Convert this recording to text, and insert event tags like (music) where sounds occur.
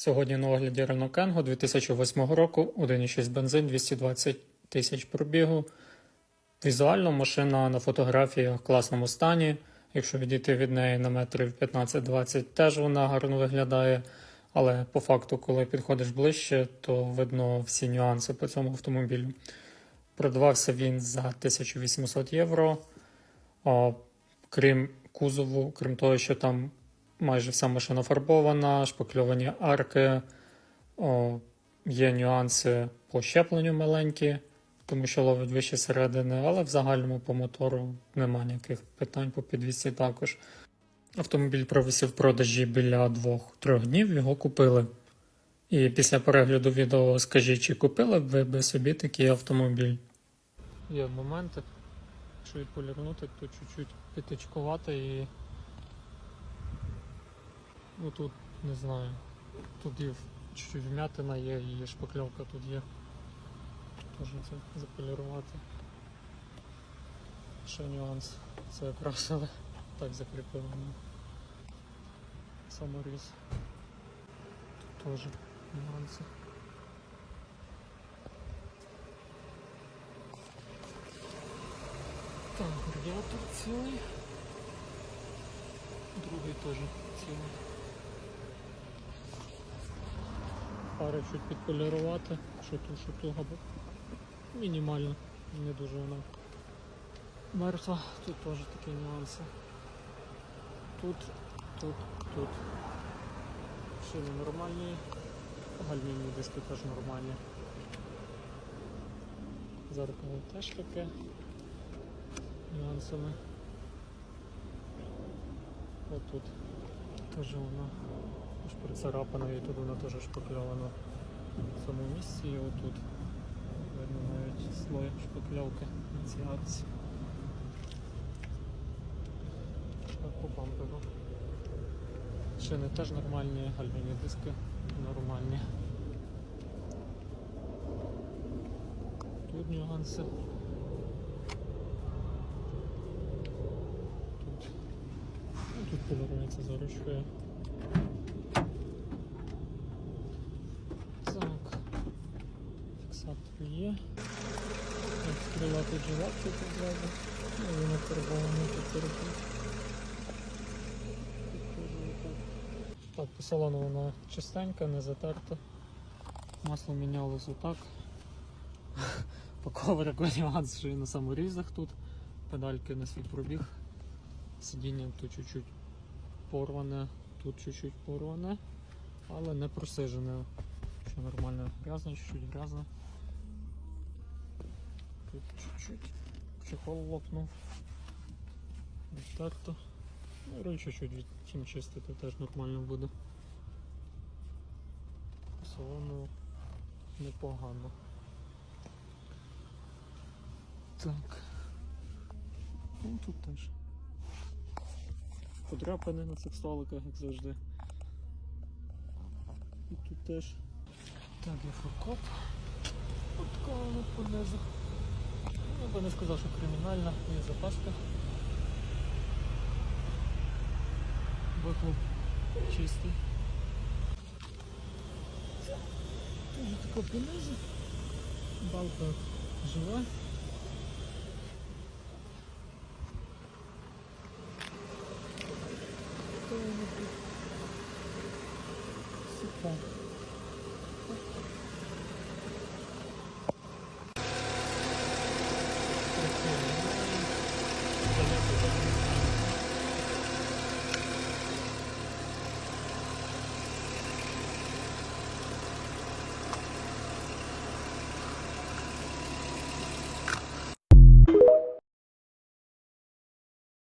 Сьогодні на огляді Renault Kangoo 2008 року 1,6 бензин 220 тисяч пробігу. Візуально машина на фотографіях в класному стані. Якщо відійти від неї на метрів 15-20, теж вона гарно виглядає. Але по факту, коли підходиш ближче, то видно всі нюанси по цьому автомобілю. Продавався він за 1800 євро. Крім кузову, крім того, що там майже вся машина фарбована, шпакльовані арки, о, є нюанси по щепленню маленькі, тому що ловить вище середини, але в загальному по мотору немає ніяких питань по підвісці також. Автомобіль провисів в продажі біля 2-3 днів, його купили. І після перегляду відео скажіть, чи купили б ви би собі такий автомобіль? Є моменти, якщо відполірнути, то чуть-чуть підтичкувати і. Ну тут не знаю. Тут є чуть-чуть вмятина є і шпакльовка тут є. Теж це заполірувати. Ще нюанс. Це якраз але так закріпили. Саморіз. Тут теж нюанси. Так, радіатор цілий. Другий теж цілий. Пари чуть підполірувати, що ту, що ту, або мінімально, не дуже вона мертва. Тут теж такі нюанси. Тут, тут, тут. Шини нормальні, гальмівні диски теж нормальні. Зеркало теж таке нюансами. От тут теж воно аж прицарапано і тут воно теж шпакльовано в цьому місці і отут. Видно навіть слой шпакльовки на цій арці. Так, по бамперу. Шини теж нормальні, гальмівні диски нормальні. Тут нюанси. Тут, ну, тут полирується за. Так. Є. Відкривати джелатки тут зразу. Ну, Вони фарбовані тут робить. Так, по салону вона чистенька, не затерта. Масло мінялось отак. (laughs) По коврику нюанс, що і на саморізах тут. Педальки на свій пробіг. Сидіння тут чуть-чуть порване, тут чуть-чуть порване, але не просижене. Що нормально грязно, чуть-чуть грязно. Тут чуть-чуть чехол лопнув. Відтерто. Ну, руль чуть-чуть відтім чистити теж нормально буде. Салону непогано. Так. Ну тут теж. Подряпини на цих столиках, як завжди. І тут теж. Так, є фуркоп. От воно понизу. Би не сказав, що кримінальна, є запаска. Вихлоп чистий. Тоже тако понизу. Балка жива. Супа.